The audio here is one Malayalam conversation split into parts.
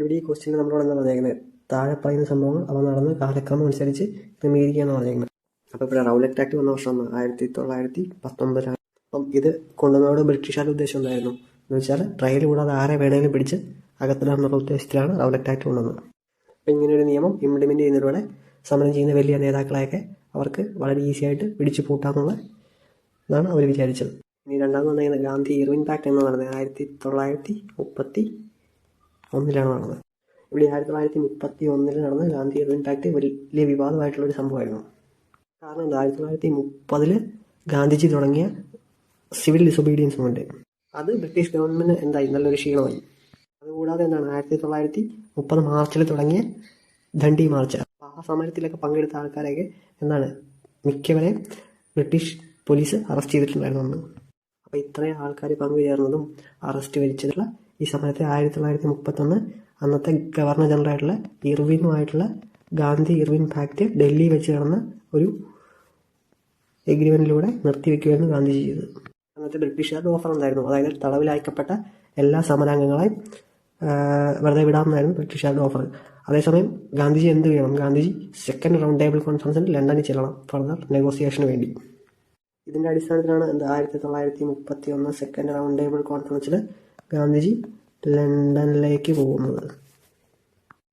ഇവിടെ ഈ ക്വസ്റ്റ്യൻ നമ്മളോട് എന്താ പറഞ്ഞേക്കുന്നത്? താഴെ പറയുന്ന സംഭവങ്ങൾ അവ നടന്ന് കാലക്രമം അനുസരിച്ച് ക്രമീകരിക്കുക എന്ന് പറഞ്ഞേക്കുന്നത്. അപ്പോൾ ഇവിടെ റൗലറ്റ് ആക്ട് വന്ന വർഷം ആയിരത്തി തൊള്ളായിരത്തി പത്തൊമ്പതിലാണ് അപ്പം ഇത് കൊണ്ടുവന്നതോട് ബ്രിട്ടീഷുകാരുടെ ഉദ്ദേശം എന്തായിരുന്നു? എന്ന് വെച്ചാൽ ട്രയൽ കൂടാതെ ആരെ വേണമെങ്കിലും പിടിച്ച് അകത്തിടാമെന്നുള്ള ഉദ്ദേശത്തിലാണ് റൗലറ്റ് ആക്ട് കൊണ്ടുവന്നത്. അപ്പം ഇങ്ങനെയൊരു നിയമം ഇംപ്ലിമെന്റ് ചെയ്യുന്നതിലൂടെ സമരം ചെയ്യുന്ന വലിയ നേതാക്കളെയൊക്കെ അവർക്ക് വളരെ ഈസി ആയിട്ട് പിടിച്ചു പൂട്ടാമെന്നുള്ള എന്നാണ് അവർ വിചാരിച്ചത്. ഇനി രണ്ടാമത് വന്നിരിക്കുന്നത് ഗാന്ധി ഇർവിൻ പാക്ട് എന്ന് പറഞ്ഞത് ആയിരത്തി തൊള്ളായിരത്തി മുപ്പത്തി ഒന്നിലാണ് നടന്നത്. ഇവിടെ ആയിരത്തി തൊള്ളായിരത്തി മുപ്പത്തി ഒന്നിൽ നടന്ന ഗാന്ധി ഇർവിൻ പാക്ട് വലിയ വിവാദമായിട്ടുള്ള ഒരു സംഭവമായിരുന്നു. കാരണം എന്താ? ആയിരത്തി തൊള്ളായിരത്തി മുപ്പതിൽ ഗാന്ധിജി തുടങ്ങിയ സിവിൽ ഡിസൊബീഡിയൻസ് മൂവ്മെന്റ് അത് ബ്രിട്ടീഷ് ഗവൺമെന്റ് എന്തായി നല്ലൊരു ക്ഷീണമായി. അതുകൂടാതെ എന്താണ്? ആയിരത്തി തൊള്ളായിരത്തി മുപ്പത് മാർച്ചിൽ തുടങ്ങിയ ദണ്ഡി മാർച്ച്. ആ സമരത്തിലൊക്കെ പങ്കെടുത്ത ആൾക്കാരെയൊക്കെ എന്താണ്? മിക്കവരെയും ബ്രിട്ടീഷ് പോലീസ് അറസ്റ്റ് ചെയ്തിട്ടുണ്ടായിരുന്നു അന്ന്. അപ്പോൾ ഇത്രയും ആൾക്കാർ പങ്കുചേർന്നതും അറസ്റ്റ് വരിച്ചതുള്ള ഈ സമയത്ത് ആയിരത്തി തൊള്ളായിരത്തി മുപ്പത്തൊന്ന് അന്നത്തെ ഗവർണർ ജനറൽ ആയിട്ടുള്ള ഇർവിനുമായിട്ടുള്ള ഗാന്ധി ഇർവിൻ പാക്ട് ഡൽഹി വെച്ച് നടന്ന ഒരു എഗ്രിമെന്റിലൂടെ നിർത്തിവെക്കുകയായിരുന്നു ഗാന്ധിജി ചെയ്തത്. അന്നത്തെ ബ്രിട്ടീഷുകാരുടെ ഓഫർ ഉണ്ടായിരുന്നു അതായത് തടവിലയക്കപ്പെട്ട എല്ലാ സമരാംഗങ്ങളെയും വെറുതെ വിടാമെന്നായിരുന്നു ബ്രിട്ടീഷുകാരുടെ ഓഫർ അതേസമയം ഗാന്ധിജി എന്ത് ചെയ്യണം? ഗാന്ധിജി സെക്കൻഡ് റൗണ്ട് ടേബിൾ കോൺഫറൻസിൽ ലണ്ടനിൽ ചെല്ലണം ഫർദർ നെഗോസിയേഷന് വേണ്ടി. ഇതിന്റെ അടിസ്ഥാനത്തിലാണ് എന്താ ആയിരത്തി തൊള്ളായിരത്തി മുപ്പത്തി ഒന്ന് സെക്കൻഡ് റൗണ്ട് ടേബിൾ കോൺഫറൻസിൽ ഗാന്ധിജി ലണ്ടനിലേക്ക് പോകുന്നത്.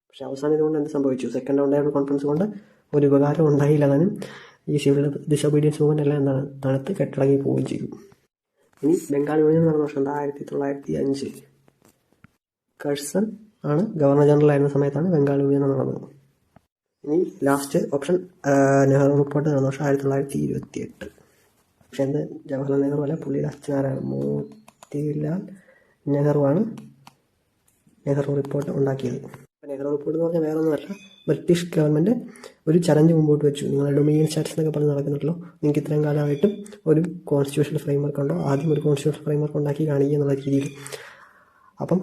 പക്ഷെ അവസാനം ഇതുകൊണ്ട് എന്ത് സംഭവിച്ചു? സെക്കൻഡ് ടേബിൾ കോൺഫറൻസ് കൊണ്ട് ഒരു ഉപകാരം ഉണ്ടായില്ല താനും. ഈ സിവിൽ ഡിസൊബീഡിയൻസ് മൂവ്മെന്റ് എല്ലാം എന്താണ്? തണുത്ത് കെട്ടടങ്ങി പോവുകയും ചെയ്യും ഇനി ബംഗാൾ വിഭജനം നടന്ന വർഷം ആയിരത്തി തൊള്ളായിരത്തി അഞ്ച് കഴ്സൺ ആണ് ഗവർണർ ജനറൽ ആയിരുന്ന സമയത്താണ് ബംഗാൾ വിഭജനം നടന്നത്. ഇനി ലാസ്റ്റ് ഓപ്ഷൻ നെഹ്റു റിപ്പോർട്ട് നടന്ന വർഷം ആയിരത്തി തൊള്ളായിരത്തി ഇരുപത്തി എട്ട് പക്ഷെ എന്ത്? ജവഹർലാൽ നെഹ്റു അല്ല പുള്ളിയുടെ അച്ഛനാരാണ്? മോത്തിലാൽ നെഹ്റു ആണ് നെഹ്റു റിപ്പോർട്ട് ഉണ്ടാക്കിയത്. നെഹ്റു റിപ്പോർട്ട് എന്ന് പറഞ്ഞാൽ വേറെ ഒന്നുമല്ല ബ്രിട്ടീഷ് ഗവൺമെന്റ് ഒരു ചലഞ്ച് മുമ്പോട്ട് വെച്ചു. നിങ്ങളുടെ ഡൊമിനിയൻ സ്റ്റാറ്റസ് എന്നൊക്കെ പറഞ്ഞ് നടക്കുന്നുണ്ടല്ലോ. നിങ്ങൾക്ക് ഇത്രയും കാലമായിട്ടും ഒരു കോൺസ്റ്റിറ്റ്യൂഷണൽ ഫ്രെയിംവർക്ക് ഉണ്ടോ? ആദ്യം ഒരു കോൺസ്റ്റിറ്റ്യൂഷണൽ ഫ്രെയിംവർക്ക് ഉണ്ടാക്കി കാണിക്കുക എന്നുള്ള രീതിയിൽ. അപ്പം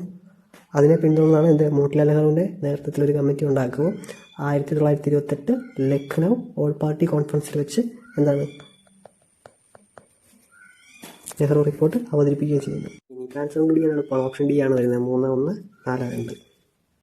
അതിനെ പിന്തുടർന്നാണ് എന്റെ മോട്ടിലാൽ നെഹ്റുവിന്റെ നേതൃത്വത്തിൽ ഒരു കമ്മിറ്റി ഉണ്ടാക്കുകയും ആയിരത്തി തൊള്ളായിരത്തി ഇരുപത്തെട്ട് ലക്നൗ ഓൾ പാർട്ടി കോൺഫറൻസിൽ വെച്ച് എന്താണ്? നെഹ്റു റിപ്പോർട്ട് അവതരിപ്പിക്കുകയും ചെയ്യുന്നു. ഇനി ട്രാൻസ്ഫർ കൂടി ഓപ്ഷൻ ഡി ആണ് വരുന്നത്. മൂന്ന് ഒന്ന് നാല് രണ്ട്.